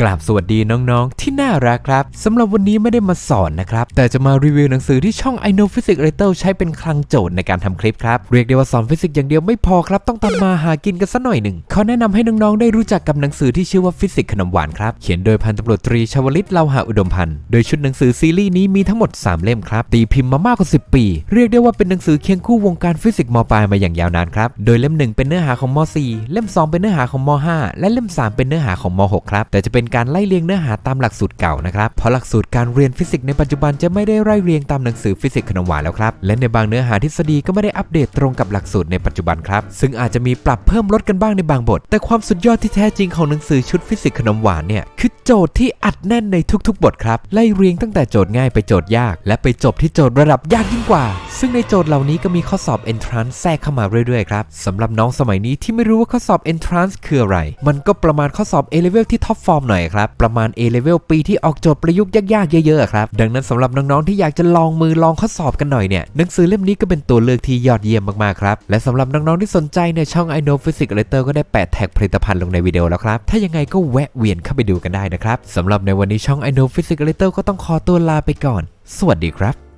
กราบสวัสดีน้องๆ ที่น่ารักครับสำหรับวันนี้ไม่ได้มาสอนนะครับ แต่จะมารีวิวหนังสือที่ช่อง I know Physics Little ใช้เป็นคลังโจทย์ในการทำคลิปครับ เรียกได้ว่าสอนฟิสิกส์อย่างเดียวไม่พอครับ ต้องตามมาหากินกันสักหน่อยหนึ่งเขาแนะนำให้น้องๆ ได้รู้จักกับหนังสือที่ชื่อว่าฟิสิกส์ขนมหวานครับ เขียนโดยพันตำรวจตรีชวลิตเลาหะอุดมพันธ์โดยชุดหนังสือซีรีส์นี้มีทั้งหมด 3 เล่มครับตีพิมพ์มามากกว่า 10 ปี เรียกได้ว่าเป็นหนังสือเคียงคู่วงการฟิสิกส์มปลายมาอย่างยาวนานครับโดยเล่มหนึ่งเป็นเนื้อหาของม .4 เล่ม 2 เป็นเนื้อหาของม .5 และเล่ม 3 เป็นเนื้อหาของม .6 ครับแต่จะเป็นการไล่เรียงเนื้อหาตามหลักสูตรเก่านะครับ เพราะหลักสูตรการเรียนฟิสิกส์ในปัจจุบันจะไม่ได้ไล่เรียงตามหนังสือฟิสิกส์ขนมหวานแล้วครับ และในบางเนื้อหาทฤษฎีก็ไม่ได้อัปเดตตรงกับหลักสูตรในปัจจุบันครับ ซึ่งอาจจะมีปรับเพิ่มลดกันบ้างในบางบท แต่ความสุดยอดที่แท้จริงของหนังสือชุดฟิสิกส์ขนมหวานเนี่ยคือโจทย์ที่อัดแน่นในทุกๆ บทครับ ไล่เรียงตั้งแต่โจทย์ง่ายไปโจทย์ยาก และไปจบที่โจทย์ระดับยากยิ่งกว่า ซึ่งในโจทย์เหล่านี้ก็มีข้อสอบ entrance แทรกเข้ามาเรื่อยๆครับสำหรับน้องสมัยนี้ที่ไม่รู้ว่าข้อสอบ entrance คืออะไร มันก็ประมาณข้อสอบ A level ที่ท็อปฟอร์มหน่อยครับ ประมาณ A level ปีที่ออกโจทย์ประยุกต์ยากๆเยอะๆครับ ดังนั้นสำหรับน้องๆที่อยากจะลองมือลองข้อสอบกันหน่อยเนี่ย หนังสือเล่มนี้ก็เป็นตัวเลือกที่ยอดเยี่ยมมากๆครับ และสำหรับน้องๆที่สนใจในช่อง I know Physics Letter ก็ได้แปะแท็กผลิตภัณฑ์ลงในวิดีโอแล้วครับ ถ้ายังไงก็แวะเวียนเข้าไปดูกันได้นะครับสำหรับในวันนี้ช่อง I know Physics Letter ก็ต้องขอตัวลาไปก่อน สวัสดีครับ